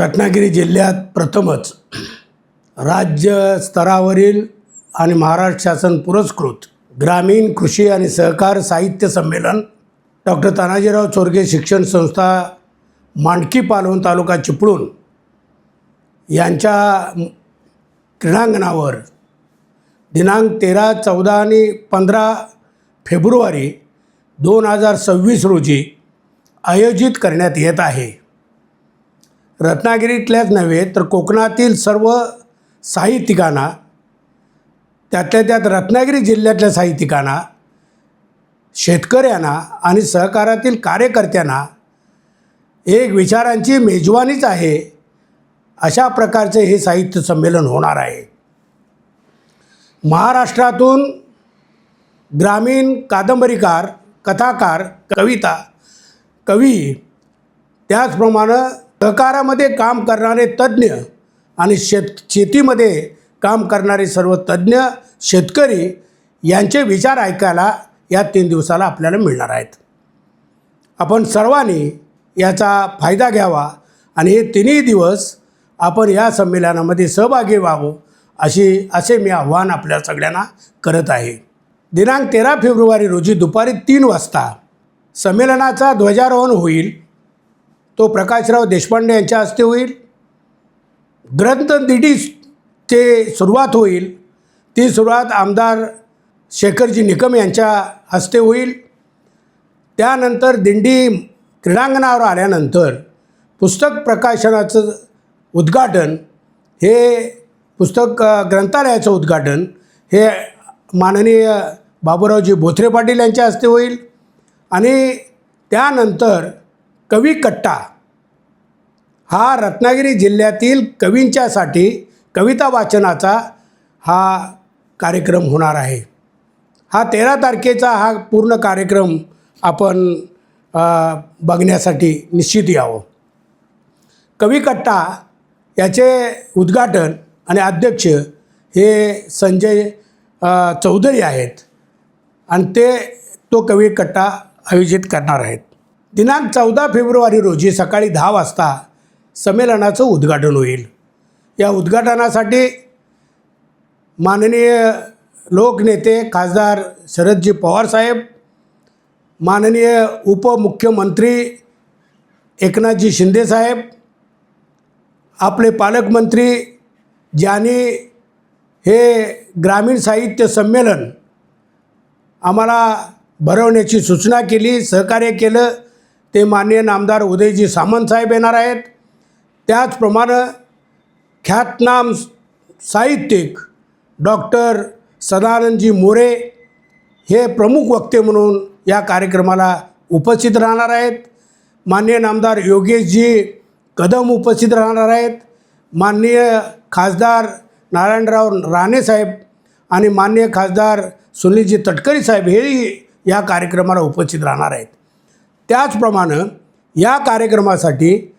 रत्नागिरी जिल्ह्यात प्रथमच राज्य स्तरावरील आणि महाराष्ट्र शासन पुरस्कृत ग्रामीण कृषी आणि सहकार साहित्य संमेलन डॉक्टर तानाजीराव चोरगे शिक्षण संस्था मांडकी पालवण तालुका चिपळूण यांच्या क्रीडांगणावर दिनांक तेरा चौदा आणि पंधरा फेब्रुवारी दोन हजार सव्वीस रोजी आयोजित करण्यात येत आहे. रत्नागिरीतल्याच नव्हे तर कोकणातील सर्व साहित्यिकांना त्यातल्या त्यात रत्नागिरी जिल्ह्यातल्या साहित्यिकांना शेतकऱ्यांना आणि सहकारातील कार्यकर्त्यांना एक विचारांची मेजवानीच आहे अशा प्रकारचे हे साहित्य संमेलन होणार आहे. महाराष्ट्रातून ग्रामीण कादंबरीकार कथाकार कविता कवी त्याचप्रमाणे सहकारामध्ये काम करणारे तज्ज्ञ आणि शेत शेतीमध्ये काम करणारे सर्व तज्ज्ञ शेतकरी यांचे विचार ऐकायला या तीन दिवसाला आपल्याला मिळणार आहेत. आपण सर्वांनी याचा फायदा घ्यावा आणि हे तिन्ही दिवस आपण या संमेलनामध्ये सहभागी व्हावं अशी असे मी आव्हान आपल्या सगळ्यांना करत आहे. दिनांक तेरा फेब्रुवारी रोजी दुपारी तीन वाजता संमेलनाचा ध्वजारोहण होईल. तो प्रकाशराव देशपांडे यांच्या हस्ते होईल. ग्रंथदिंडीचे सुरुवात होईल. ती सुरुवात आमदार शेखरजी निकम यांच्या हस्ते होईल. त्यानंतर दिंडी क्रीडांगणावर आल्यानंतर पुस्तक प्रकाशनाचं उद्घाटन हे पुस्तक ग्रंथालयाचं उद्घाटन हे माननीय बाबूरावजी बोथरे पाटील यांच्या हस्ते होईल. आणि त्यानंतर कवी कट्टा हा रत्नागिरी जिल्ह्यातील कवींच्यासाठी कविता वाचनाचा हा कार्यक्रम होणार आहे. हा तेरा तारखेचा हा पूर्ण कार्यक्रम आपण बघण्यासाठी निश्चित यावं. कविकट्टा याचे उद्घाटन आणि अध्यक्ष हे संजय चौधरी आहेत आणि ते तो कविकट्टा आयोजित करणार आहेत. दिनांक चौदा फेब्रुवारी रोजी सकाळी दहा वाजता संमेलनाचं उद्घाटन होईल. या उद्घाटनासाठी माननीय लोकनेते खासदार शरदजी पवारसाहेब माननीय उपमुख्यमंत्री एकनाथजी शिंदेसाहेब आपले पालकमंत्री ज्यांनी हे ग्रामीण साहित्य संमेलन आम्हाला भरवण्याची सूचना केली सहकार्य केलं ते माननीय नामदार उदयजी सामंत साहेब येणार आहेत. त्याचप्रमाणे ख्यातनाम साहित्यिक डॉक्टर सदानंदजी मोरे हे प्रमुख वक्ते म्हणून या कार्यक्रमाला उपस्थित राहणार आहेत. माननीय नामदार योगेशजी कदम उपस्थित राहणार आहेत. माननीय खासदार नारायणराव राणेसाहेब आणि माननीय खासदार सुनीलजी तटकरी साहेब हेही या कार्यक्रमाला उपस्थित राहणार आहेत. त्याचप्रमाणे या कार्यक्रमासाठी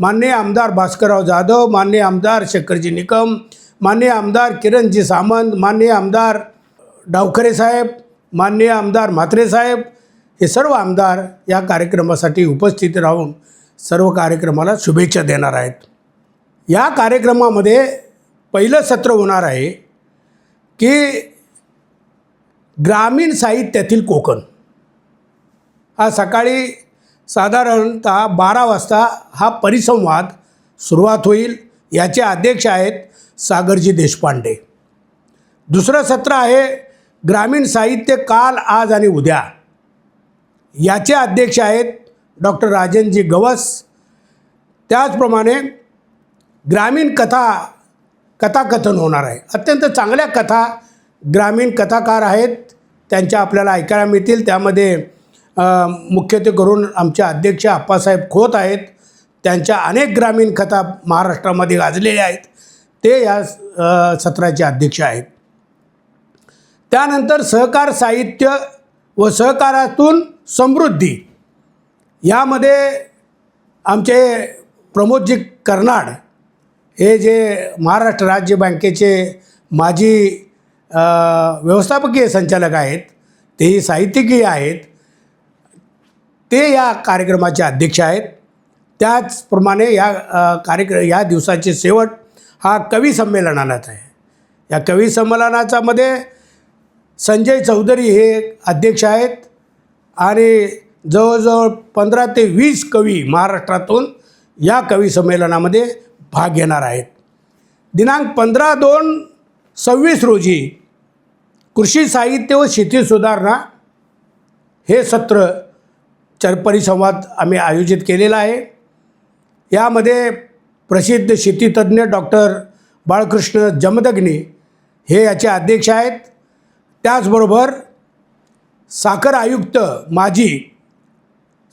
माननीय आमदार भास्करराव जाधव माननीय आमदार शंकरजी निकम माननीय आमदार किरणजी सामंत माननीय आमदार डावखरे साहेब माननीय आमदार म्हात्रे साहेब हे सर्व आमदार या कार्यक्रमासाठी उपस्थित राहून सर्व कार्यक्रमाला शुभेच्छा देणार आहेत. या कार्यक्रमामध्ये पहिलं सत्र होणार आहे की ग्रामीण साहित्यातील कोकण. हा सकाळी साधारणतः बारा वाजता हा परिसंवाद सुरुवात होईल याचे अध्यक्ष आहेत सागरजी देशपांडे. दुसरं सत्र आहे ग्रामीण साहित्य काल आज आणि उद्या. याचे अध्यक्ष आहेत डॉक्टर राजनजी गवस. त्याचप्रमाणे ग्रामीण कथा कथाकथन होणार आहे. अत्यंत चांगल्या कथा ग्रामीण कथाकार आहेत त्यांच्या आपल्याला ऐकायला मिळतील. त्यामध्ये मुख्यत्वे करून आमचे अध्यक्ष आप्पासाहेब खोत आहेत. त्यांच्या अनेक ग्रामीण कथा महाराष्ट्रामध्ये गाजलेल्या आहेत. ते या सत्राचे अध्यक्ष आहेत. त्यानंतर सहकार साहित्य व सहकारातून समृद्धी यामध्ये आमचे प्रमोदजी कर्नाड हे जे महाराष्ट्र राज्य बँकेचे माजी व्यवस्थापकीय संचालक आहेत. तेही साहित्यिकही आहेत. ते या कार्यक्रमाचे अध्यक्ष आहेत. त्याचप्रमाणे या कार्यक्र कार्यक्रम या दिवसाचे शेवट हा कवी संमेलनाचा आहे. या कवी संमेलनाच्यामध्ये संजय चौधरी हे अध्यक्ष आहेत आणि जवळजवळ पंधरा ते वीस कवी महाराष्ट्रातून या कवी संमेलनामध्ये भाग घेणार आहेत. दिनांक पंधरा दोन सव्वीस रोजी कृषी साहित्य व शेती सुधारणा हे सत्र परिसंवाद आम्ही आयोजित केलेला आहे. यामध्ये प्रसिद्ध शेतीतज्ञ डॉक्टर बाळकृष्ण जमदग्नी हे याचे अध्यक्ष आहेत. त्याचबरोबर साखर आयुक्त माजी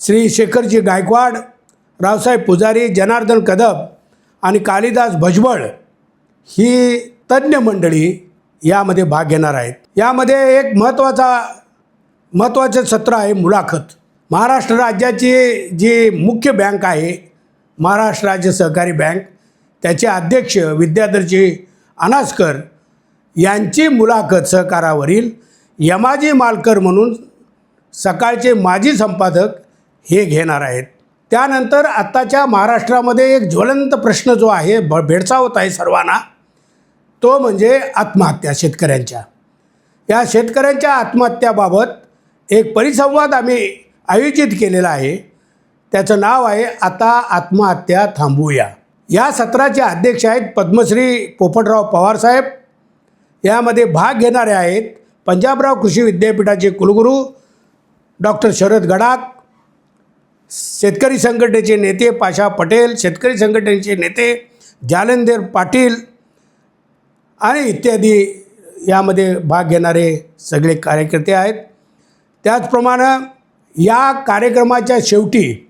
श्री शेखरजी गायकवाड रावसाहेब पुजारी जनार्दन कदम आणि कालिदास भजबळ ही तज्ज्ञ मंडळी यामध्ये भाग घेणार आहेत. यामध्ये एक महत्त्वाचा महत्त्वाचे सत्र आहे मुलाखत. महाराष्ट्र राज्याची जी मुख्य बँक आहे महाराष्ट्र राज्य सहकारी बँक त्याचे अध्यक्ष विद्याधरजी अनासकर यांची मुलाखत सहकारावरील यमाजी मालकर म्हणून सकाळचे माजी संपादक हे घेणार आहेत. त्यानंतर आत्ताच्या महाराष्ट्रामध्ये एक ज्वलंत प्रश्न जो आहे ब भेडसावत आहे सर्वांना तो म्हणजे आत्महत्या शेतकऱ्यांच्या. या शेतकऱ्यांच्या आत्महत्याबाबत एक परिसंवाद आम्ही आयोजित केलेला आहे. त्याचं नाव आहे आता आत्महत्या थांबवूया या सत्राचे अध्यक्ष आहेत पद्मश्री पोपटराव पवारसाहेब यामध्ये भाग घेणारे आहेत पंजाबराव कृषी विद्यापीठाचे कुलगुरू डॉक्टर शरद गडाख शेतकरी संघटनेचे नेते पाशा पटेल शेतकरी संघटनेचे नेते जालंधर पाटील आणि इत्यादी यामध्ये भाग घेणारे सगळे कार्यकर्ते आहेत. त्याचप्रमाणे या कार्यक्रमाच्या शेवटी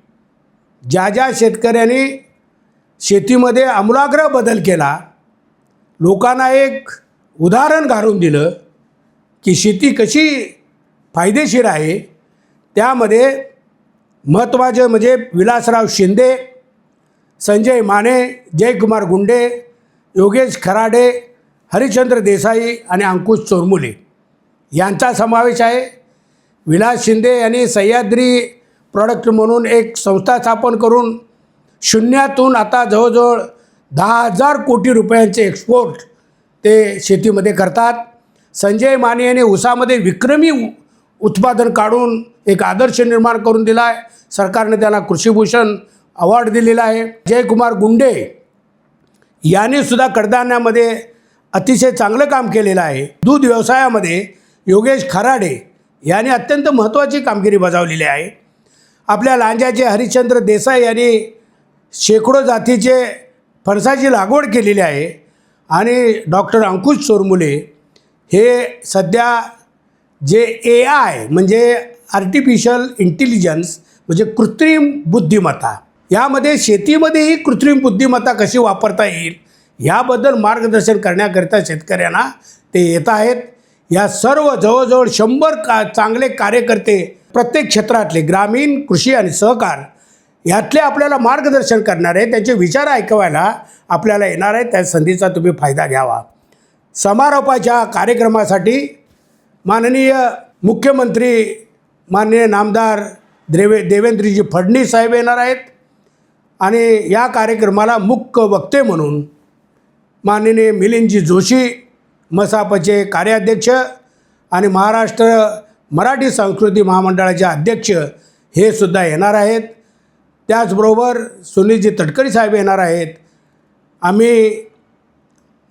ज्या ज्या शेतकऱ्यांनी शेतीमध्ये आमूलाग्र बदल केला लोकांना एक उदाहरण घालून दिलं की शेती कशी फायदेशीर आहे त्यामध्ये महत्त्वाचे म्हणजे विलासराव शिंदे संजय माने जयकुमार गुंडे योगेश खराडे हरिश्चंद्र देसाई आणि अंकुश चोरमुले यांचा समावेश आहे. विलास शिंदे यांनी सह्याद्री प्रॉडक्ट म्हणून एक संस्था स्थापन करून शून्यातून आता जवळजवळ दहा हजार कोटी रुपयांचे एक्सपोर्ट ते शेतीमध्ये करतात. संजय माने यांनी ऊसामध्ये विक्रमी उत्पादन काढून एक आदर्श निर्माण करून दिला आहे सरकारने त्यांना कृषीभूषण अवॉर्ड दिलेला आहे. जयकुमार गुंडे यांनी सुद्धा कडधान्यामध्ये अतिशय चांगलं काम केलेलं आहे. दूध व्यवसायामध्ये योगेश खराडे याने अत्यंत महत्त्वाची कामगिरी बजावलेली आहे. आपल्या लांजाचे हरिश्चंद्र देसाई यांनी शेकडो जातीचे फणसाची लागवड केलेली आहे आणि डॉक्टर अंकुश चोरमुले हे सध्या जे ए आय म्हणजे आर्टिफिशियल इंटेलिजन्स म्हणजे कृत्रिम बुद्धिमत्ता यामध्ये शेतीमध्येही कृत्रिम बुद्धिमत्ता कशी वापरता येईल याबद्दल मार्गदर्शन करण्याकरिता शेतकऱ्यांना ते येत आहेत. या सर्व जवळजवळ शंभर का चांगले कार्यकर्ते प्रत्येक क्षेत्रातले ग्रामीण कृषी आणि सहकार यातले आपल्याला मार्गदर्शन करणारे त्यांचे विचार ऐकवायला आपल्याला येणार आहे त्या संधीचा तुम्ही फायदा घ्यावा. समारोपाच्या कार्यक्रमासाठी माननीय मुख्यमंत्री माननीय नामदार देवे देवेंद्रजी फडणीस साहेब येणार आहेत आणि या कार्यक्रमाला मुख्य वक्ते म्हणून माननीय मिलिंदजी जोशी मसापचे कार्याध्यक्ष आणि महाराष्ट्र मराठी सांस्कृतिक महामंडळाचे अध्यक्ष हे सुद्धा येणार आहेत. त्याचबरोबर सुनीलजी तटकरी साहेब येणार आहेत. आम्ही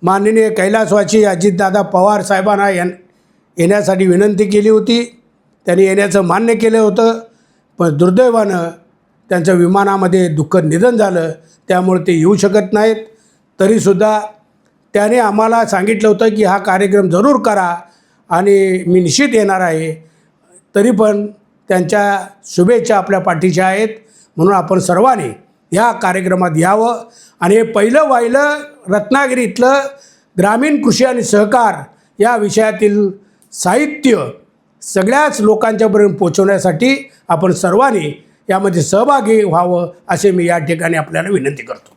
माननीय कैलासवाची अजितदादा पवार साहेबांना यां येण्यासाठी विनंती केली होती. त्यांनी येण्याचं मान्य केलं होतं. पण दुर्दैवानं त्यांचं विमानामध्ये दुःखद निधन झालं. त्यामुळे ते येऊ शकत नाहीत. तरीसुद्धा त्याने आम्हाला सांगितलं होतं की हा कार्यक्रम जरूर करा आणि मी निश्चित येणार आहे. तरी पण त्यांच्या शुभेच्छा आपल्या पाठीच्या आहेत. म्हणून आपण सर्वांनी या कार्यक्रमात यावं. आणि हे पहिलं वाहिलं रत्नागिरीतलं ग्रामीण कृषी आणि सहकार या विषयातील साहित्य सगळ्याच लोकांच्यापर्यंत पोचवण्यासाठी आपण सर्वांनी यामध्ये सहभागी व्हावं असे मी या ठिकाणी आपल्याला विनंती करतो.